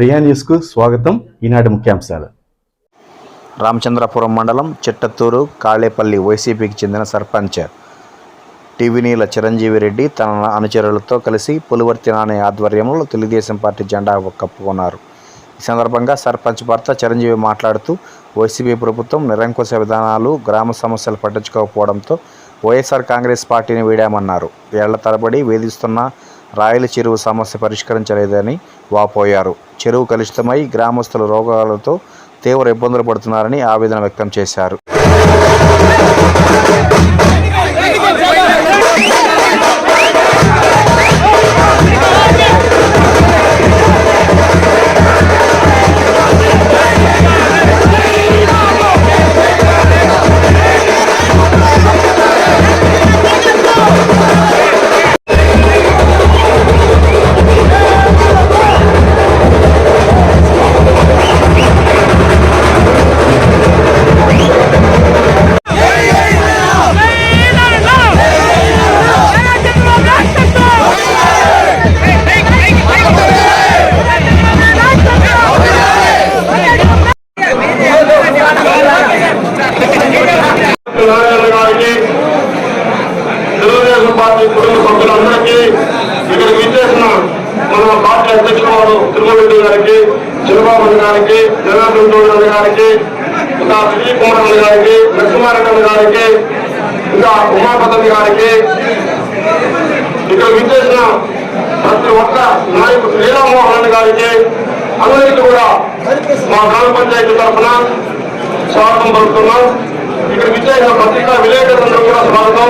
ప్రియా న్యూస్కు స్వాగతం. ఈనాటి ముఖ్యాంశాలు. రామచంద్రపురం మండలం చిట్టత్తూరు కాళేపల్లి వైసీపీకి చెందిన సర్పంచ్ టీవీనీల చిరంజీవి రెడ్డి తన అనుచరులతో కలిసి పులివర్తి నాని ఆధ్వర్యంలో తెలుగుదేశం పార్టీ జెండా కప్పుకున్నారు. ఈ సందర్భంగా సర్పంచ్ భర్త చిరంజీవి మాట్లాడుతూ వైసీపీ ప్రభుత్వం నిరంకుశ విధానాలు గ్రామ సమస్యలు పట్టించుకోకపోవడంతో వైఎస్ఆర్ కాంగ్రెస్ పార్టీని వీడామన్నారు. ఏళ్ళ తరబడి వేధిస్తున్న రాయల చెరువు సమస్య పరిష్కరించలేదని వాపోయారు. చెరువు కలుషితమై గ్రామస్తులు రోగాలతో తీవ్ర ఇబ్బందులు పడుతున్నారని ఆవేదన వ్యక్తం చేశారు. పార్టీ కుటుంబ సభ్యులందరికీ ఇక్కడ విచ్చేసిన మన పార్టీ అధ్యక్షుడు తిరుమలరెడ్డి గారికి చంద్రబాబు గారికి జగన్ చౌదరి గారికి ఇంకా విజయ్ కుమార్ గారికి లక్ష్మారెడ్డి గారికి ఇంకా ఉమాపతి గారికి ఇక్కడ విచ్చేసిన ప్రతి ఒక్క నాయకుడు శ్రీరామ్మోహన్ రెడ్డి గారికి అందరికీ కూడా మా గ్రామ పంచాయతీ తరఫున స్వాగతం పలుకుతున్నాం. ఇక్కడ విచ్చేసిన పత్రికా విలేకరులందరూ కూడా స్వాగతం.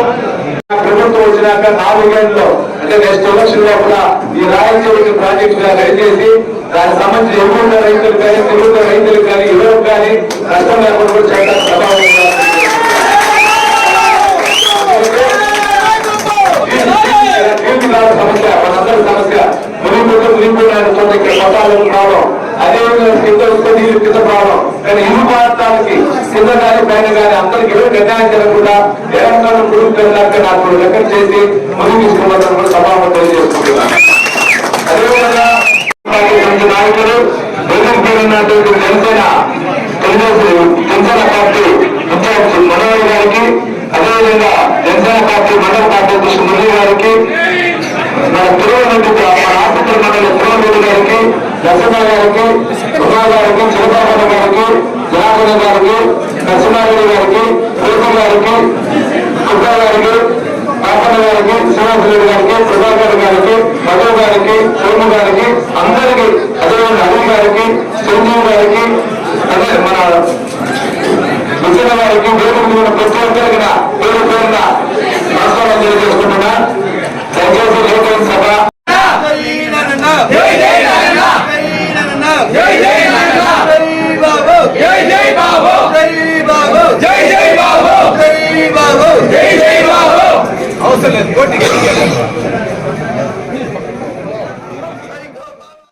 వచ్చినాక నాలుగేళ్ళలో అంటే నెక్స్ట్ ఎలక్షన్ లోపల ఈ రాయలసీమ ప్రాజెక్టు గా రెడీ చేసి దానికి సంబంధించి ఎగురున్న రైతులు కానీ తెలుగున్న రైతులు కానీ యువకు కానీ నష్టం లేకుండా కూడా చేయడానికి ప్రభావం సమస్య మనందరి సమస్య మునిగిపోతే మునిగిపోయిన చోట ఇక్కడ పట్టాలకు ప్రాబ్లం అదేవిధంగా కింద వస్తే కింద ప్రాబ్లం కానీ ఇరు ప్రాంతాలకి కింద కానీ పైన కానీ అందరికి ఎవరు నిర్ణయం జరగకుండా ఎలంకాలం పురుగు నాకు లెక్క చేసి మునిగి తీసుకున్నారని కూడా సభాపతి తెలియజేసుకుంటున్నాను. అదేవిధంగా నాయకులు బెల్లం జనసేన జనసేన పార్టీ ఇన్ఛార్జ్ మనోహర్ గారికి అదేవిధంగా జనసేన పార్టీ మండల పార్టీ అధ్యక్షుడు మురళి గారికి మన తిరువనెందుకు మన మండలి తిరువనెందు గారికి నరసింహ గారికి ఉమా గారికి శివబాబు గారికి జనార్దన గారికి నరసింహారెడ్డి గారికి పూర్ణ గారికి కుక్క గారికి పాపన్న గారికి శ్రీనివాసరెడ్డి గారికి ప్రభాకర్ గారికి మధు గారికి సోము గారికి అందరికీ అదేవిధంగా అరుణ్ గారికి సంజీవ్ గారికి అదే మన విజయ గారికి ప్రతి ఒక్కరికి போட்டு